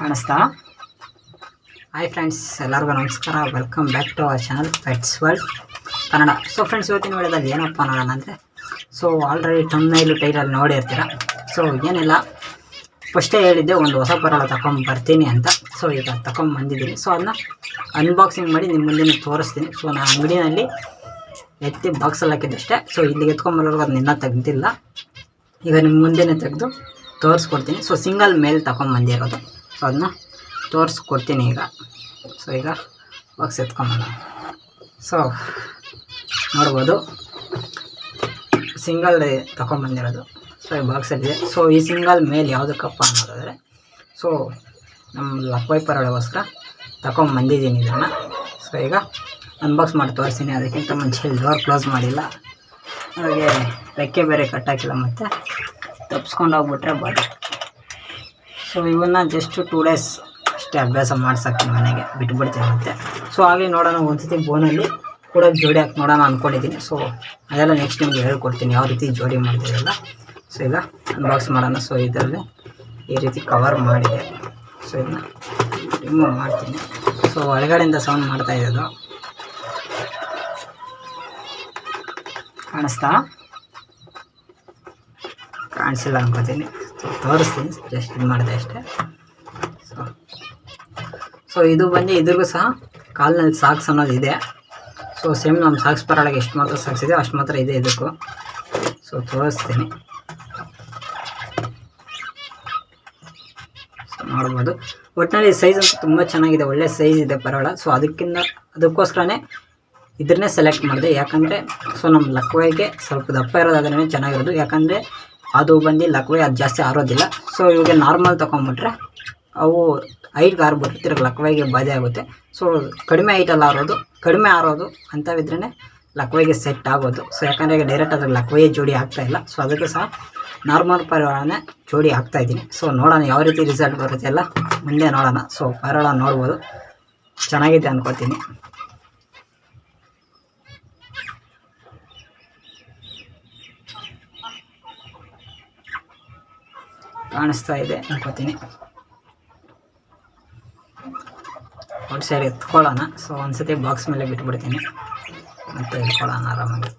ಕಾಣಿಸ್ತಾ? Hi friends ಎಲ್ಲರಿಗೂ ನಮಸ್ಕಾರ. Welcome back to our channel pets world Kannada so friends ಇವತ್ತಿನ ವೇಳೆದಲ್ಲಿ ಏನಪ್ಪ ನೋಡೋಣ ಅಂದರೆ ಸೊ ಆಲ್ರೆಡಿ ಟಮ್ನೈಲು ಟೈಲಲ್ಲಿ ನೋಡಿರ್ತೀರ? ಸೊ ಏನಿಲ್ಲ. ಫಸ್ಟೇ ಹೇಳಿದ್ದೆ, ಒಂದು ಹೊಸ ಪರಳ ತಗೊಂಡು ಬರ್ತೀನಿ ಅಂತ. ಸೊ ಈಗ ತಗೊಂಡು ಬಂದಿದ್ದೀನಿ. ಸೊ ಅದನ್ನ ಅನ್ಬಾಕ್ಸಿಂಗ್ ಮಾಡಿ ನಿಮ್ಮ ಮುಂದೆ ತೋರಿಸ್ತೀನಿ. ಸೊ ನಾನು ಅಂಗಡಿನಲ್ಲಿ ಎತ್ತಿ ಬಾಕ್ಸಲ್ಲಿ ಹಾಕಿದ್ದಷ್ಟೇ ಸೊ ಇಲ್ಲಿಗೆ ಎತ್ಕೊಂಬರೋರ್ಗು ಅದನ್ನ ಇನ್ನೂ ತೆಗ್ದಿಲ್ಲ. ಈಗ ನಿಮ್ಮ ಮುಂದೆನೇ ತೆಗೆದು ತೋರಿಸ್ಕೊಡ್ತೀನಿ. ಸೊ ಸಿಂಗಲ್ ಮೇಲ್ ತಗೊಂಬಂದಿರೋದು ಸೊ ಅದನ್ನ ತೋರಿಸ್ಕೊಡ್ತೀನಿ ಈಗ. ಸೊ ಈಗ ಬಾಕ್ಸ್ ಎತ್ಕೊಂಬೋಣ ಸೊ ನೋಡ್ಬೋದು. ಸಿಂಗಲ್ ತಗೊಂಬಂದಿರೋದು. ಸೊ ಈ ಬಾಕ್ಸಲ್ಲಿದೆ ಸೊ ಈ ಸಿಂಗಲ್ ಮೇಲೆ ಯಾವುದಕ್ಕಪ್ಪ ಅನ್ನೋದಾದರೆ ಸೊ ನಮ್ಮ ಲಕ್ವೈಪರೊಳಗೋಸ್ಕರ ತಗೊಂಬಂದಿದ್ದೀನಿ ಇದನ್ನು. ಸೊ ಈಗ ಅನ್ಬಾಕ್ಸ್ ಮಾಡಿ ತೋರಿಸ್ತೀನಿ. ಅದಕ್ಕಿಂತ ಮುಂಚೆ ಡೋರ್ ಕ್ಲೋಸ್ ಮಾಡಿಲ್ಲ. ಹಾಗೆ ರೆಕ್ಕೆ ಬೇರೆ ಕಟ್ಟಾಕಿಲ್ಲ ಮತ್ತು. ತಪ್ಸ್ಕೊಂಡು ಹೋಗ್ಬಿಟ್ರೆ ಬಟ್ ಸೊ ಇವನ್ನ ಜಸ್ಟ್ ಟೂ ಡೇಸ್ ಅಷ್ಟೇ ಅಭ್ಯಾಸ ಮಾಡ್ಸಕ್ಕೆ ಮನೆಗೆ ಬಿಟ್ಬಿಡ್ತೀನಿ ಮತ್ತೆ. ಸೊ ಹಾಗೆ ನೋಡೋಣ ಒಂದ್ಸತಿ ಬೋನಲ್ಲಿ ಕೂಡ ಜೋಡಿ ಹಾಕಿ ನೋಡೋಣ ಅಂದ್ಕೊಂಡಿದ್ದೀನಿ ಸೊ ಅದೆಲ್ಲ ನೆಕ್ಸ್ಟ್ ನಿಮಗೆ ಹೇಳ್ಕೊಡ್ತೀನಿ, ಯಾವ ರೀತಿ ಜೋಡಿ ಮಾಡ್ತೀರಲ್ಲ ಸೊ ಈಗ ಅನ್ಬಾಕ್ಸ್ ಮಾಡೋಣ. ಸೊ ಇದರಲ್ಲಿ ಈ ರೀತಿ ಕವರ್ ಮಾಡಿದೆ. ಸೊ ಇದನ್ನ ರಿಮೂವ್ ಮಾಡ್ತೀನಿ. ಸೊ ಒಳಗಡೆಯಿಂದ ಸೌಂಡ್ ಮಾಡ್ತಾ ಇರೋದು. ಕಾಣಿಸ್ತಾ? ಕಾಣಿಸಿಲ್ಲ ಅನ್ಕೋತೀನಿ. ತೋರಿಸ್ತೀನಿ ಜಸ್ಟ್ ಇದು ಮಾಡಿದೆ ಅಷ್ಟೇ. ಸೊ ಸೊ ಇದು ಬಂದು ಇದ್ರಿಗೂ ಸಹ ಕಾಲಿನಲ್ಲಿ ಸಾಕ್ಸ್ ಅನ್ನೋದು ಇದೆ. ಸೊ ಸೇಮ್ ನಮ್ಮ ಸಾಕ್ಸ್ ಪರೊಳಗೆ ಎಷ್ಟು ಮಾತ್ರ ಸಾಕ್ಸ್ ಇದೆ ಅಷ್ಟು ಮಾತ್ರ ಇದೆ ಇದಕ್ಕೂ. ಸೊ ತೋರಿಸ್ತೀನಿ. ನೋಡ್ಬೋದು. ಒಟ್ಟಿನಲ್ಲಿ ಸೈಜ್ ಅಂತೂ ತುಂಬ ಚೆನ್ನಾಗಿದೆ, ಒಳ್ಳೆ ಸೈಜ್ ಇದೆ ಪರವಾಳ ಸೊ ಅದಕ್ಕಿಂತ ಅದಕ್ಕೋಸ್ಕರನೇ ಇದನ್ನೇ ಸೆಲೆಕ್ಟ್ ಮಾಡಿದೆ. ಯಾಕಂದರೆ ಸೊ ನಮ್ಮ ಲಕ್ವಾಯ್ಗೆ ಸ್ವಲ್ಪ ದಪ್ಪ ಇರೋದಾದ್ರೆ ಚೆನ್ನಾಗಿರೋದು. ಯಾಕಂದರೆ ಅದು ಬಂದು ಲಕ್ವೆ ಅದು ಜಾಸ್ತಿ ಆರೋದಿಲ್ಲ. ಸೊ ಇವಾಗ ನಾರ್ಮಲ್ ತೊಗೊಂಬಿಟ್ರೆ ಅವು ಹೈಟ್ಗೆ ಆರು ತಿರ್ಗಿ ಲಕ್ವೆಗೆ ಬಾಧೆ ಆಗುತ್ತೆ. ಸೊ ಕಡಿಮೆ ಹೈಟಲ್ಲಿ ಆರೋದು, ಕಡಿಮೆ ಆರೋದು ಅಂಥವಿದ್ರೇ ಲಕ್ವೆಗೆ ಸೆಟ್ ಆಗೋದು. ಸೊ ಯಾಕಂದರೆ ಈಗ ಡೈರೆಕ್ಟ್ ಅದ್ರ ಲಕ್ವೆಯೇ ಜೋಡಿ ಆಗ್ತಾ ಇಲ್ಲ. ಸೊ ಅದಕ್ಕೆ ಸಹ ನಾರ್ಮಲ್ ಪರೋಳನೇ ಜೋಡಿ ಆಗ್ತಾ ಇದ್ದೀನಿ. ಸೊ ನೋಡೋಣ ಯಾವ ರೀತಿ ರಿಸಲ್ಟ್ ಬರುತ್ತೆ ಎಲ್ಲ ಮುಂದೆ ನೋಡೋಣ. ಸೊ ಪರೋಳ ನೋಡ್ಬೋದು. ಚೆನ್ನಾಗಿದೆ ಅನ್ಕೋತೀನಿ ಕಾಣಿಸ್ತಾ ಇದೆ. ಅನ್ಕೋತೀನಿ. ಒಂದು ಸೈಡ್ ಎತ್ಕೊಳ್ಳೋಣ. ಸೊ ಒಂದ್ಸತಿ ಬಾಕ್ಸ್ ಮೇಲೆ ಬಿಟ್ಬಿಡ್ತೀನಿ. ಮತ್ತೆ ಎತ್ಕೊಳ್ಳೋಣ ಆರಾಮಾಗಿ.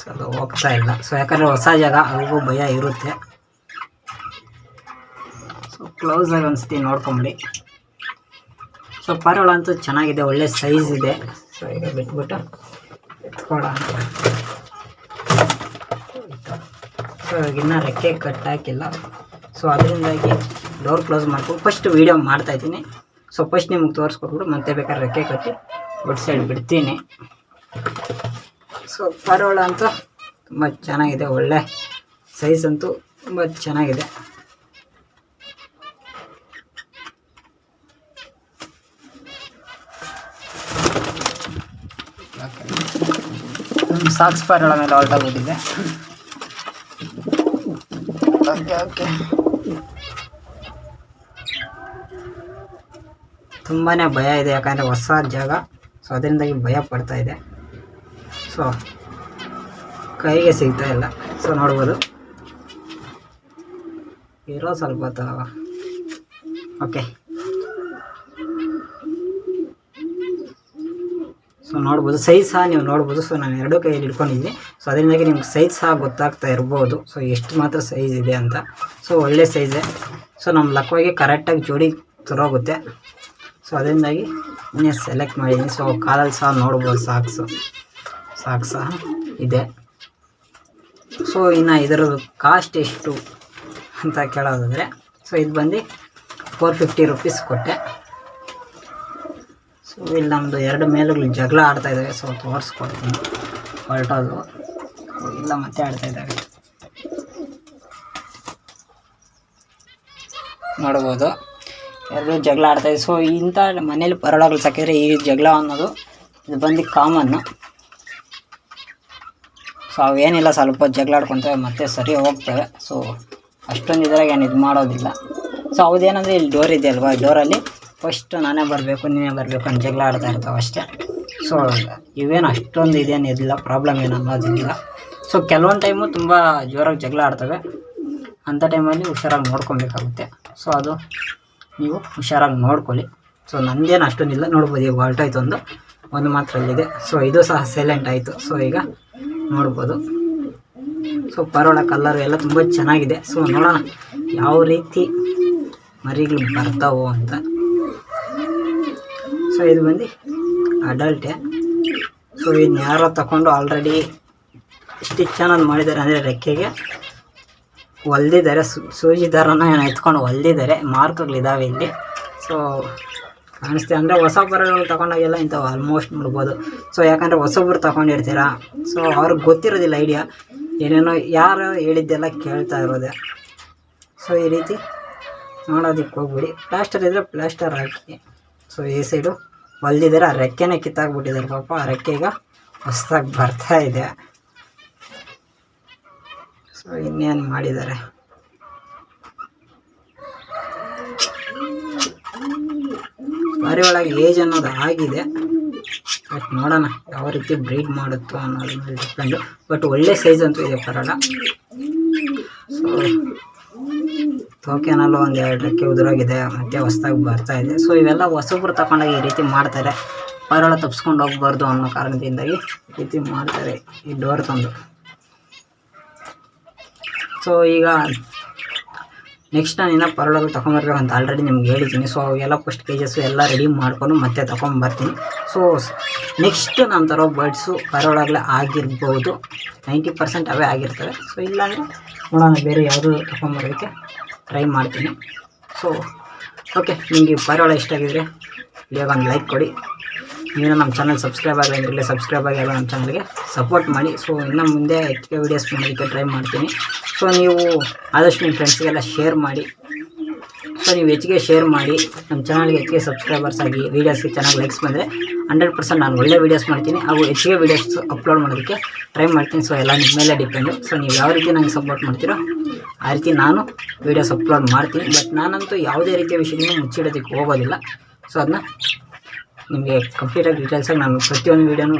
ಸೊ ಅದು ಹೋಗ್ತಾ ಇಲ್ಲ. ಸೊ ಯಾಕಂದರೆ ಹೊಸ ಜಾಗ, ಅವ್ರಿಗೂ ಭಯ ಇರುತ್ತೆ. ಸೊ ಕ್ಲೋಸಾಗಿ ಒಂದ್ಸತಿ ನೋಡ್ಕೊಂಬಿಡಿ. ಸೊ ಪರೋಳ ಅಂತೂ ಚೆನ್ನಾಗಿದೆ, ಒಳ್ಳೆ ಸೈಜ್ ಇದೆ. ಸೊ ಈಗ ಬಿಟ್ಬಿಟ್ಟು ಎತ್ಕೊಳ್ಳೋಣ. ಇನ್ನೂ ರೆಕ್ಕೆ ಕಟ್ ಹಾಕಿಲ್ಲ. ಸೊ ಅದರಿಂದಾಗಿ ಡೋರ್ ಕ್ಲೋಸ್ ಮಾಡ್ಕೊಂಡು ಫಸ್ಟ್ ವೀಡಿಯೋ ಮಾಡ್ತಾಯಿದ್ದೀನಿ ಸೊ ಫಸ್ಟ್ ನಿಮಗೆ ತೋರಿಸ್ಕೊಟ್ಬಿಟ್ಟು ಮತ್ತೆ ಬೇಕಾದ್ರೆ ರೆಕ್ಕೆ ಕಟ್ಟಿ ಒಟ್ ಸೈಡ್ ಬಿಡ್ತೀನಿ. ಸೊ ಪರೋಳ ಅಂತೂ ತುಂಬ ಚೆನ್ನಾಗಿದೆ, ಒಳ್ಳೆ ಸೈಜ್ ಅಂತೂ ತುಂಬ ಚೆನ್ನಾಗಿದೆ. ಸಾಕ್ಸ್ ಪರೋಳ ಮೇಲೆ ಹೊರಟೋಗ್ಬಿಟ್ಟಿದೆ ಓಕೆ ತುಂಬಾ ಭಯ ಇದೆ, ಯಾಕಂದರೆ ಹೊಸ ಜಾಗ. ಸೊ ಅದರಿಂದಾಗಿ ಭಯ ಪಡ್ತಾ ಇದೆ. ಸೊ ಕೈಗೆ ಸಿಗ್ತಾ ಇಲ್ಲ. ಸೊ ನೋಡ್ಬೋದು. ಇರೋ ಸ್ವಲ್ಪ ಓಕೆ ಸೊ ನೋಡ್ಬೋದು. ಸೈಜ್ ಸಹ ನೀವು ನೋಡ್ಬೋದು. ಸೊ ನಾನು ಎರಡೂ ಕೈಯಲ್ಲಿ ಇಟ್ಕೊಂಡಿದ್ದೀನಿ. ಸೊ ಅದರಿಂದಾಗಿ ನಿಮ್ಗೆ ಸೈಜ್ ಸಹ ಗೊತ್ತಾಗ್ತಾ ಇರ್ಬೋದು. ಸೊ ಎಷ್ಟು ಮಾತ್ರ ಸೈಜ್ ಇದೆ ಅಂತ. ಸೊ ಒಳ್ಳೆ ಸೈಜೆ ಸೊ ನಮ್ಮ ಲಕ್ವಾಗಿ ಕರೆಕ್ಟಾಗಿ ಜೋಡಿ ತರೋಗುತ್ತೆ. ಸೊ ಅದರಿಂದಾಗಿ ಇನ್ನೇ ಸೆಲೆಕ್ಟ್ ಮಾಡಿದ್ದೀನಿ. ಸೊ ಕಾಲಲ್ಲಿ ಸಹ ನೋಡ್ಬೋದು ಸಾಕ್ಸು ಸಾಕು ಸಹ ಇದೆ. ಸೊ ಇನ್ನು ಇದರದ್ದು ಕಾಸ್ಟ್ ಎಷ್ಟು ಅಂತ ಕೇಳೋದಾದರೆ ಸೊ ಇದು ಬಂದು ಫೋರ್ ಫಿಫ್ಟಿ ರುಪೀಸ್ ಕೊಟ್ಟೆ. ಸೊ ಇಲ್ಲಿ ನಮ್ಮದು ಎರಡು ಮೇಲುಗಳು ಜಗಳ ಆಡ್ತಾ ಇದ್ದಾವೆ ಸೊ ತೋರಿಸ್ಕೊಡ್ತೀನಿ. ಹೊರಟೋದು ಇಲ್ಲ ಮತ್ತೆ ಆಡ್ತಾ ಇದ್ದಾರೆ. ನೋಡ್ಬೋದು ಎರಡು ಜಗಳ ಆಡ್ತಾ ಇದೆ. ಸೊ ಇಂಥ ಮನೇಲಿ ಪರೋಳಗಳು ಸಾಕಿದ್ರೆ ಈ ಜಗಳ ಅನ್ನೋದು ಇದು ಬಂದು ಕಾಮನ್ನು ಸೊ ಅವೇನಿಲ್ಲ, ಸ್ವಲ್ಪ ಜಗಳ ಆಡ್ಕೊತವೆ, ಮತ್ತೆ ಸರಿ ಹೋಗ್ತವೆ. ಸೊ ಅಷ್ಟೊಂದು ಇದ್ರಾಗ ಏನು ಇದು ಮಾಡೋದಿಲ್ಲ. ಸೊ ಅವುದೇನಂದರೆ ಇಲ್ಲಿ ಡೋರ್ ಇದೆ ಅಲ್ವಾ? ಡೋರಲ್ಲಿ ಫಸ್ಟ್ ನಾನೇ ಬರಬೇಕು, ನೀನೇ ಬರಬೇಕು ಅಂತ ಜಗಳ ಆಡ್ತಾ ಇರ್ತಾವೆ ಅಷ್ಟೇ. ಸೊ ಇವೇನು ಅಷ್ಟೊಂದು ಇದೇನು ಇದಿಲ್ಲ ಪ್ರಾಬ್ಲಮ್ ಏನು ಅನ್ನೋದಿಲ್ಲ. ಸೊ ಕೆಲವೊಂದು ಟೈಮು ತುಂಬ ಜೋರಾಗಿ ಜಗಳ ಆಡ್ತವೆ. ಅಂಥ ಟೈಮಲ್ಲಿ ಹುಷಾರಾಗಿ ನೋಡ್ಕೊಬೇಕಾಗುತ್ತೆ. ಸೊ ಅದು ನೀವು ಹುಷಾರಾಗಿ ನೋಡ್ಕೊಳ್ಳಿ. ಸೊ ನಂದೇನು ಅಷ್ಟೊಂದಿಲ್ಲ ನೋಡ್ಬೋದು, ಈಗ ಹೊರಟಾಯ್ತು ಒಂದು. ಒಂದು ಮಾತ್ರ ಅಲ್ಲಿದೆ. ಸೊ ಇದು ಸಹ ಸೈಲೆಂಟ್ ಆಯಿತು. ಸೊ ಈಗ ನೋಡ್ಬೋದು. ಸೊ ಪರೋಳ ಕಲ್ಲರು ಎಲ್ಲ ತುಂಬ ಚೆನ್ನಾಗಿದೆ. ಸೊ ನೋಡೋಣ ಯಾವ ರೀತಿ ಮರಿಗಳು ಬರ್ತಾವೋ ಅಂತ. ಸೊ ಇದು ಬಂದು ಅಡಲ್ಟೆ ಸೊ ಇದನ್ನ ಯಾರೋ ತಗೊಂಡು ಆಲ್ರೆಡಿ ಸ್ಟಿಚ್ ಚೆನ್ನಾಗಿ ಮಾಡಿದ್ದಾರೆ ಅಂದರೆ ರೆಕ್ಕೆಗೆ ಹೊಲ್ದಿದ್ದಾರೆ ಸೂಜಿ ದಾರನ ಏನೋ ಎತ್ಕೊಂಡು ಹೊಲ್ದಿದ್ದಾರೆ ಮಾರ್ಕ್ಗಳಿದ್ದಾವೆ ಇಲ್ಲಿ. ಸೊ ಕಾಣಿಸ್ತೀವಿ ಅಂದರೆ ಹೊಸ ಬರಗಳು ತಗೊಂಡಾಗೆಲ್ಲ ಇಂಥವು ಆಲ್ಮೋಸ್ಟ್ ನೋಡ್ಬೋದು. ಸೊ ಯಾಕಂದರೆ ಹೊಸಬ್ರು ತಗೊಂಡಿರ್ತೀರಾ? ಸೊ ಅವ್ರಿಗೆ ಗೊತ್ತಿರೋದಿಲ್ಲ ಐಡಿಯಾ ಏನೇನೋ ಯಾರು ಹೇಳಿದ್ದೆಲ್ಲ ಕೇಳ್ತಾ ಇರೋದೆ. ಸೊ ಈ ರೀತಿ ನೋಡೋದಕ್ಕೆ ಹೋಗ್ಬಿಡಿ. ಪ್ಲಾಸ್ಟರ್ ಇದ್ದರೆ ಪ್ಲಾಸ್ಟರ್ ಹಾಕಿ. ಸೊ ಈ ಸೈಡು ಹೊಲ್ದಿದ್ದಾರೆ ಆ ರೆಕ್ಕೆನೇ ಕಿತ್ತಾಕ್ಬಿಟ್ಟಿದ್ದಾರೆ ಪಾಪ. ಆ ರೆಕ್ಕೆ ಈಗ ಹೊಸ್ದಾಗಿ ಬರ್ತಾ ಇದೆ. ಸೊ ಇನ್ನೇನು ಮಾಡಿದ್ದಾರೆ ಮರಿ ಒಳಗೆ ಏಜ್ ಅನ್ನೋದು ಆಗಿದೆ. ಬಟ್ ನೋಡೋಣ ಯಾವ ರೀತಿ ಬ್ರೀಡ್ ಮಾಡುತ್ತೋ ಅನ್ನೋದ್ರ ಡಿಪೆಂಡು ಬಟ್ ಒಳ್ಳೆ ಸೈಜ್ ಅಂತೂ ಇದೆ ಪರಡ. ಸೊ ತೋಕೆನಲ್ಲೂ ಒಂದು ಎರಡು ರೆಕ್ಕೆ ಉದುರೋಗಿದೆ, ಮತ್ತೆ ಹೊಸದಾಗಿ ಬರ್ತಾ ಇದೆ. ಸೊ ಇವೆಲ್ಲ ಹೊಸಬ್ರು ತಗೊಂಡಾಗ ಈ ರೀತಿ ಮಾಡ್ತಾರೆ. ಪರಳ ತಪ್ಸ್ಕೊಂಡು ಹೋಗ್ಬಾರ್ದು ಅನ್ನೋ ಕಾರಣದಿಂದಾಗಿ ಈ ರೀತಿ ಮಾಡ್ತಾರೆ ಈ ಡೋರ್ ತಂದು. ಸೊ ಈಗ ನೆಕ್ಸ್ಟ್ ನಾನು ಇನ್ನೂ ತೊಗೊಂಬರ್ಬೇಕು ಅಂತ ಆಲ್ರೆಡಿ ನಿಮ್ಗೆ ಹೇಳಿದ್ದೀನಿ. ಸೊ ಅವೆಲ್ಲ ಫಸ್ಟ್ ಕೇಜಸ್ಸು ಎಲ್ಲ ರೆಡಿ ಮಾಡ್ಕೊಂಡು ಮತ್ತೆ ತೊಗೊಂಬರ್ತೀನಿ. ಸೊ ನೆಕ್ಸ್ಟ್ ನಾನು ತರೋ ಬರ್ಡ್ಸು ಪರೊಳಗಲೇ ಆಗಿರ್ಬೋದು. ನೈಂಟಿ ಪರ್ಸೆಂಟ್ ಅವೇ ಆಗಿರ್ತವೆ. ಸೊ ಇಲ್ಲಾಂದರೆ ನೋಡೋಣ, ಬೇರೆ ಯಾವುದು ತೊಗೊಂಬರೋದಕ್ಕೆ ಟ್ರೈ ಮಾಡ್ತೀನಿ. ಸೊ ಓಕೆ ನಿಮಗೆ ಪರೋಳ ಇಷ್ಟ ಆಗಿದ್ರೆ ಇವಾಗ ಒಂದು ಲೈಕ್ ಕೊಡಿ. ನೀನು ನಮ್ಮ ಚಾನಲ್ ಸಬ್ಸ್ಕ್ರೈಬ್ ಆಗಲಿ ಸಬ್ಸ್ಕ್ರೈಬ್ ಆಗಿ ನಮ್ಮ ಚಾನಲ್ಗೆ ಸಪೋರ್ಟ್ ಮಾಡಿ. ಸೊ ಇನ್ನು ಮುಂದೆ ಹೆಚ್ಚಿಗೆ ವೀಡಿಯೋಸ್ ಮಾಡೋದಕ್ಕೆ ಟ್ರೈ ಮಾಡ್ತೀನಿ. ಸೊ ನೀವು ಆದಷ್ಟು ನಿಮ್ಮ ಫ್ರೆಂಡ್ಸ್ಗೆಲ್ಲ ಶೇರ್ ಮಾಡಿ. ಸೊ ನೀವು ಹೆಚ್ಚಿಗೆ ಶೇರ್ ಮಾಡಿ. ನಮ್ಮ ಚಾನಲ್ಗೆ ಹೆಚ್ಚಿಗೆ ಸಬ್ಸ್ಕ್ರೈಬರ್ಸ್ ಆಗಿ ವೀಡಿಯೋಸ್ಗೆ ಚೆನ್ನಾಗಿ ಲೈಕ್ಸ್ ಬಂದರೆ ಹಂಡ್ರೆಡ್ ಪರ್ಸೆಂಟ್ ನಾನು ಒಳ್ಳೆ ವೀಡಿಯೋಸ್ ಮಾಡ್ತೀನಿ. ಹಾಗೂ ಹೆಚ್ಚಿಗೆ ವೀಡಿಯೋಸ್ ಅಪ್ಲೋಡ್ ಮಾಡೋದಕ್ಕೆ ಟ್ರೈ ಮಾಡ್ತೀನಿ. ಸೊ ಎಲ್ಲ ನಿಮ್ಮ ಮೇಲೆ ಡಿಪೆಂಡು ಸೊ ನೀವು ಯಾವ ರೀತಿ ನನಗೆ ಸಪೋರ್ಟ್ ಮಾಡ್ತೀರೋ ಆ ರೀತಿ ನಾನು ವೀಡಿಯೋಸ್ ಅಪ್ಲೋಡ್ ಮಾಡ್ತೀನಿ. ಬಟ್ ನಾನಂತೂ ಯಾವುದೇ ರೀತಿಯ ವಿಷಯನೂ ಮುಚ್ಚಿಡೋದಕ್ಕೆ ಹೋಗೋದಿಲ್ಲ. ಸೊ ಅದನ್ನ ನಿಮಗೆ ಕಂಪ್ಲೀಟಾಗಿ ಡೀಟೇಲ್ಸಾಗಿ ನಾನು ಪ್ರತಿಯೊಂದು ವೀಡಿಯೋನು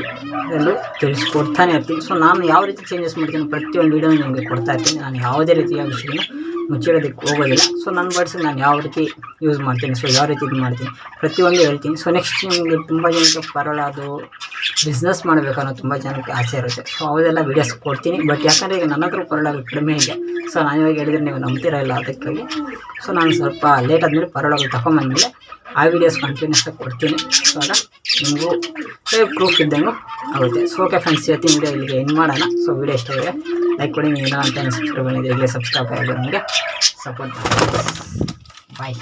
ಎಲ್ಲೂ ತಿಳಿಸ್ಕೊಡ್ತಾನೆ ಇರ್ತೀನಿ. ಸೊ ನಾನು ಯಾವ ರೀತಿ ಚೇಂಜಸ್ ಮಾಡ್ತೀನಿ ಪ್ರತಿಯೊಂದು ವೀಡಿಯೋನು ನಿಮಗೆ ಕೊಡ್ತಾ ಇರ್ತೀನಿ. ನಾನು ಯಾವುದೇ ರೀತಿಯ ವಿಷಯನ ಮುಚ್ಚಿಡೋದಕ್ಕೆ ಹೋಗೋದಿಲ್ಲ. ಸೊ ನನ್ನ ಬಡ್ಸಿ ನಾನು ಯಾವ ರೀತಿ ಯೂಸ್ ಮಾಡ್ತೀನಿ? ಸೊ ಯಾವ ರೀತಿ ಇದು ಮಾಡ್ತೀನಿ? ಪ್ರತಿಯೊಂದು ಹೇಳ್ತೀನಿ. ಸೊ ನೆಕ್ಸ್ಟ್ ನಿಮಗೆ ತುಂಬ ಜನಕ್ಕೆ ಪರಳ ಅದು ಬಿಸ್ನೆಸ್ ಮಾಡಬೇಕು ಅನ್ನೋ ತುಂಬ ಜನಕ್ಕೆ ಆಸೆ ಇರುತ್ತೆ. ಸೊ ಅವೆಲ್ಲ ವೀಡಿಯೋಸ್ ಕೊಡ್ತೀನಿ. ಬಟ್ ಯಾಕಂದರೆ ಈಗ ನನ್ನ ಹತ್ರ ಪರಳ ಕಡಿಮೆ ಇದೆ. ಸೊ ನಾನು ಇವಾಗ ಹೇಳಿದರೆ ನೀವು ನಂಬ್ತಿರಲ್ಲ ಅದಕ್ಕಾಗಿ. ಸೊ ನಾನು ಸ್ವಲ್ಪ ಲೇಟ್ ಆದಮೇಲೆ ಪರಳಗಳು ತಗೊಂಬಂದಮೇಲೆ ಆ ವಿಡಿಯೋಸ್ ಕಂಟಿನ್ಯೂಸ್ ಆಗಿ ಕೊಡ್ತೀನಿ. ಸೊ ಆಗ ನಿಮಗೂ ಪ್ರೂಫ್ ಇದ್ದಂಗೂ ಆಗುತ್ತೆ. ಸೊ ಓಕೆ ಫ್ರೆಂಡ್ಸ್ ಇವತ್ತಿನ ವೀಡಿಯೋ ಇಲ್ಲಿಗೆ ಏನು ಮಾಡೋಣ. ಸೊ ವಿಡಿಯೋ ಇಷ್ಟ ಇದೆ ಲೈಕ್ ಕೊಡಿ, ನೀವು ಏನೋ ಅಂತ ಸಬ್ಸ್ಕ್ರೈಬ್ ಬಂದಿದೆ ಇಲ್ಲೇ ಸಬ್ಸ್ಕ್ರೈಬ್ ಆಗಿ ನನಗೆ ಸಪೋರ್ಟ್ ಬಾಯ್